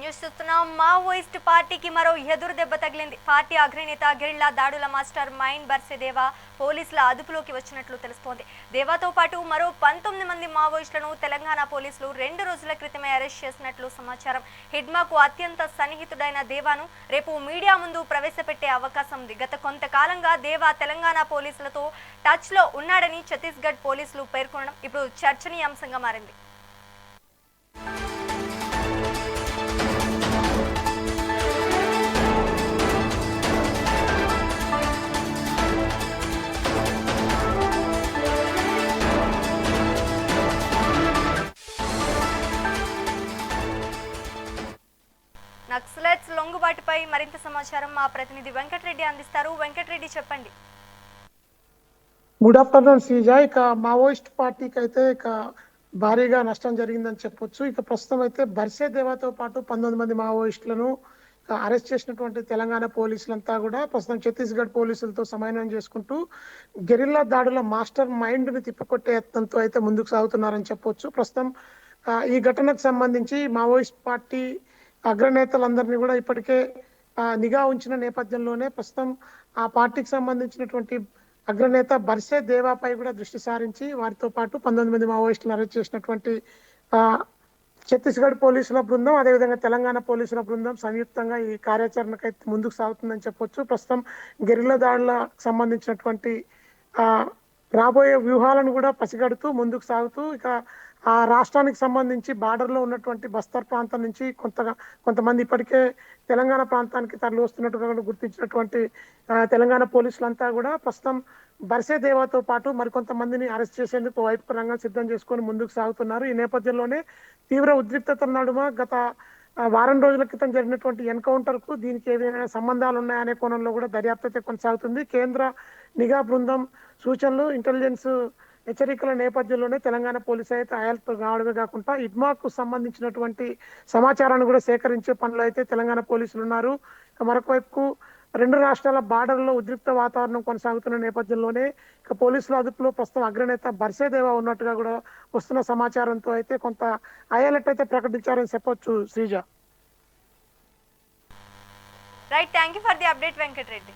News చూస్తున్నాం. Maoist పార్టీకి మరో ఎదురు దెబ్బ తగిలింది. పార్టీ అగ్రనేత గిరిల్లా దాడుల మాస్టర్ మైండ్ బర్సేదేవా పోలీసుల అదుపులోకి వచ్చినట్లు తెలుస్తోంది. దేవాతో పాటు మరో పంతొమ్మిది మంది మావోయిస్టులను తెలంగాణ పోలీసులు రెండు రోజుల క్రితమే అరెస్ట్ చేసినట్లు సమాచారం. హిడ్మాకు అత్యంత సన్నిహితుడైన దేవాను రేపు మీడియా ముందు ప్రవేశపెట్టే అవకాశం ఉంది. గత కొంతకాలంగా దేవా తెలంగాణ పోలీసులతో టచ్లో ఉన్నాడని ఛత్తీస్గఢ్ పోలీసులు పేర్కొనడం ఇప్పుడు చర్చనీయాంశంగా మారింది. లొంగుబాటుపై మరింత సమాచారం మా ప్రతినిధి వెంకటరెడ్డి అందిస్తారు. వెంకటరెడ్డి చెప్పండి. Good afternoon Sreeja. ఇక మావోయిస్ట్ పార్టీకి అయితే ఇక భారీగా నష్టం జరిగిందని చెప్పొచ్చు. ఇక ప్రస్తుతం అయితే బర్సే దేవాతో పాటు పంతొమ్మిది మంది మావోయిస్టులను అరెస్ట్ చేసినటువంటి తెలంగాణ పోలీసులంతా కూడా ప్రస్తుతం ఛత్తీస్గఢ్ పోలీసులతో సమన్వయం చేసుకుంటూ గెరిల్లా దాడుల మాస్టర్ మైండ్ని తిప్పికొట్టే యత్నంతో అయితే ముందుకు సాగుతున్నారని చెప్పొచ్చు. ప్రస్తుతం ఈ ఘటనకు సంబంధించి మావోయిస్ట్ పార్టీ అగ్రనేతలందరినీ కూడా ఇప్పటికే ఆ, నిఘా ఉంచిన నేపథ్యంలోనే ప్రస్తుతం ఆ పార్టీకి సంబంధించినటువంటి అగ్రనేత బర్సే దేవాపై కూడా దృష్టి సారించి వారితో పాటు పంతొమ్మిది మంది మావోయిస్టులను అరెస్ట్ చేసినటువంటి ఆ, ఛత్తీస్గఢ్ పోలీసుల బృందం అదేవిధంగా తెలంగాణ పోలీసుల బృందం సంయుక్తంగా ఈ కార్యాచరణకై ముందుకు సాగుతుందని చెప్పొచ్చు. ప్రస్తుతం గెరిల్ల దాడులకు సంబంధించినటువంటి ఆ రాబోయే వ్యూహాలను కూడా పసిగడుతూ ముందుకు సాగుతూ ఇక ఆ రాష్ట్రానికి సంబంధించి బార్డర్లో ఉన్నటువంటి బస్తర్ ప్రాంతం నుంచి కొంతగా కొంతమంది ఇప్పటికే తెలంగాణ ప్రాంతానికి తరలి వస్తున్నట్టుగా గుర్తించినటువంటి తెలంగాణ పోలీసులంతా కూడా ప్రస్తుతం బర్సే దేవాతో పాటు మరికొంతమందిని అరెస్ట్ చేసేందుకు వైపు రంగం సిద్ధం చేసుకొని ముందుకు సాగుతున్నారు. ఈ నేపథ్యంలోనే తీవ్ర ఉద్రిక్తత నడుమ గత వారం రోజుల క్రితం జరిగినటువంటి ఎన్కౌంటర్కు దీనికి ఏదైనా సంబంధాలు ఉన్నాయనే కోణంలో కూడా దర్యాప్తు అయితే కొనసాగుతుంది. కేంద్ర నిఘా బృందం సూచనలు ఇంటెలిజెన్స్ హెచ్చరికల నేపథ్యంలోనే తెలంగాణ పోలీసు అయితే అయాల్తో రావడమే కాకుండా ఇడ్మాకు సంబంధించినటువంటి సమాచారాన్ని కూడా సేకరించే పనులు అయితే తెలంగాణ పోలీసులు ఉన్నారు. మరొకవైపు మరొక వైపు రెండు రాష్ట్రాల బార్డర్లో ఉద్రిక్త వాతావరణం కొనసాగుతున్న నేపథ్యంలోనే ఇక పోలీసుల అదుపులో ప్రస్తుతం అగ్రనేత బర్సేదేవా ఉన్నట్టుగా కూడా వస్తున్న సమాచారంతో అయితే కొంత అయాలెట్ అయితే ప్రకటించారని చెప్పొచ్చు Sreeja. Right thank you for the update Venkatreddy